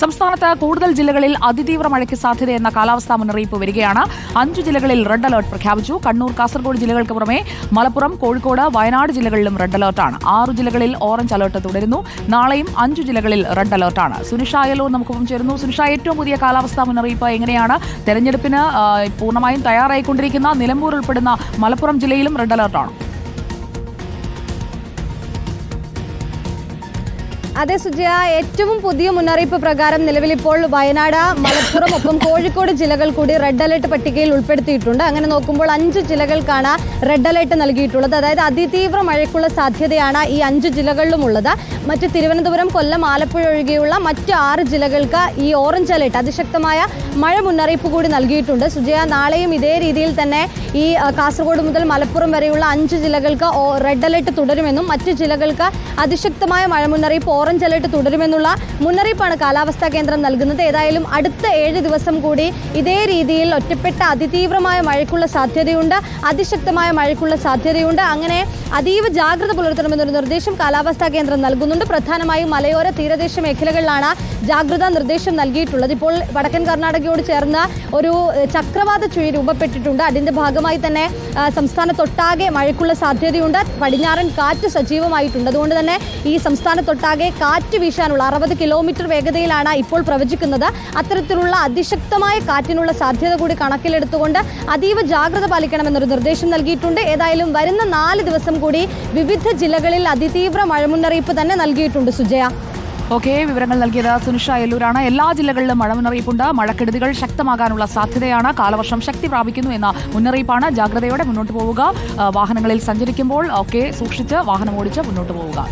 സംസ്ഥാനത്ത് കൂടുതൽ ജില്ലകളിൽ അതിതീവ്ര മഴയ്ക്ക് സാധ്യതയെന്ന കാലാവസ്ഥാ മുന്നറിയിപ്പ് വരികയാണ്. അഞ്ച് ജില്ലകളിൽ റെഡ് അലർട്ട് പ്രഖ്യാപിച്ചു. കണ്ണൂർ കാസർഗോഡ് ജില്ലകൾക്ക് പുറമെ മലപ്പുറം കോഴിക്കോട് വയനാട് ജില്ലകളിലും റെഡ് അലർട്ടാണ്. ആറ് ജില്ലകളിൽ ഓറഞ്ച് അലർട്ട് തുടരുന്നു. നാളെയും അഞ്ചു ജില്ലകളിൽ റെഡ് അലർട്ടാണ്. സുനിഷ അയലൂർ നമുക്കൊപ്പം ചേരുന്നു. സുനിഷ ഏറ്റവും പുതിയ കാലാവസ്ഥാ മുന്നറിയിപ്പ് എങ്ങനെയാണ്? തെരഞ്ഞെടുപ്പിന് പൂർണമായും തയ്യാറായിക്കൊണ്ടിരിക്കുന്ന നിലമ്പൂർ ഉൾപ്പെടുന്ന മലപ്പുറം ജില്ലയിലും റെഡ് അലർട്ടാണ്. അതെ സുജയ. ഏറ്റവും പുതിയ മുന്നറിയിപ്പ് പ്രകാരം നിലവിൽ ഇപ്പോൾ വയനാട് മലപ്പുറം ഒപ്പം കോഴിക്കോട് ജില്ലകൾ കൂടി റെഡ് അലർട്ട് പട്ടികയിൽ ഉൾപ്പെടുത്തിയിട്ടുണ്ട്. അങ്ങനെ നോക്കുമ്പോൾ അഞ്ച് ജില്ലകൾക്കാണ് റെഡ് അലർട്ട് നൽകിയിട്ടുള്ളത്. അതായത് അതിതീവ്ര മഴയ്ക്കുള്ള സാധ്യതയാണ് ഈ അഞ്ച് ജില്ലകളിലും ഉള്ളത് മറ്റ് തിരുവനന്തപുരം കൊല്ലം ആലപ്പുഴ ഒഴികെയുള്ള മറ്റ് ആറ് ജില്ലകൾക്ക് ഈ ഓറഞ്ച് അലർട്ട് അതിശക്തമായ മഴ മുന്നറിയിപ്പ് കൂടി നൽകിയിട്ടുണ്ട്. സുജയ നാളെയും ഇതേ രീതിയിൽ തന്നെ ഈ കാസർഗോഡ് മുതൽ മലപ്പുറം വരെയുള്ള അഞ്ച് ജില്ലകൾക്ക് റെഡ് അലർട്ട് തുടരുമെന്നും മറ്റ് ജില്ലകൾക്ക് അതിശക്തമായ മഴ മുന്നറിയിപ്പ് ഓറഞ്ച് അലർട്ട് തുടരുമെന്നുള്ള മുന്നറിയിപ്പാണ് കാലാവസ്ഥാ കേന്ദ്രം നൽകുന്നത്. ഏതായാലും അടുത്ത ഏഴ് ദിവസം കൂടി ഇതേ രീതിയിൽ ഒറ്റപ്പെട്ട അതിതീവ്രമായ മഴയ്ക്കുള്ള സാധ്യതയുണ്ട്. അതിശക്തമായ മഴയ്ക്കുള്ള സാധ്യതയുണ്ട്. അങ്ങനെ അതീവ ജാഗ്രത പുലർത്തണമെന്നൊരു നിർദ്ദേശം കാലാവസ്ഥാ കേന്ദ്രം നൽകുന്നുണ്ട്. പ്രധാനമായും മലയോര തീരദേശ മേഖലകളിലാണ് ജാഗ്രതാ നിർദ്ദേശം നൽകിയിട്ടുള്ളത്. ഇപ്പോൾ വടക്കൻ കർണാടകയോട് ചേർന്ന ഒരു ചക്രവാത ചുഴി രൂപപ്പെട്ടിട്ടുണ്ട്. അതിന്റെ ഭാഗമായി തന്നെ സംസ്ഥാനത്തൊട്ടാകെ മഴയ്ക്കുള്ള സാധ്യതയുണ്ട്. പടിഞ്ഞാറൻ കാറ്റ് സജീവമായിട്ടുണ്ട്. അതുകൊണ്ട് തന്നെ ഈ സംസ്ഥാനത്തൊട്ടാകെ കാറ്റ് വീശാനുള്ള അറുപത് കിലോമീറ്റർ വേഗതയിലാണ് ഇപ്പോൾ പ്രവചിക്കുന്നത്. അത്തരത്തിലുള്ള അതിശക്തമായ കാറ്റിനുള്ള സാധ്യത കൂടി കണക്കിലെടുത്തുകൊണ്ട് അതീവ ജാഗ്രത പാലിക്കണമെന്നൊരു നിർദ്ദേശം നൽകിയിട്ടുണ്ട്. ഏതായാലും വരുന്ന നാല് ദിവസം കൂടി വിവിധ ജില്ലകളിൽ അതിതീവ്ര മഴ മുന്നറിയിപ്പ് തന്നെ നൽകിയിട്ടുണ്ട് സുജയ. ഓക്കെ വിവരങ്ങൾ നൽകിയത് സുനിഷ എല്ലൂരാണ്. എല്ലാ ജില്ലകളിലും മഴ മുന്നറിയിപ്പുണ്ട് മഴക്കെടുതികൾ ശക്തമാകാനുള്ള സാധ്യതയാണ്. കാലവർഷം ശക്തി പ്രാപിക്കുന്നു എന്ന മുന്നറിയിപ്പാണ്. ജാഗ്രതയോടെ മുന്നോട്ട് പോവുക. വാഹനങ്ങളിൽ സഞ്ചരിക്കുമ്പോൾ ഒക്കെ സൂക്ഷിച്ച് വാഹനം ഓടിച്ച് മുന്നോട്ട് പോവുക.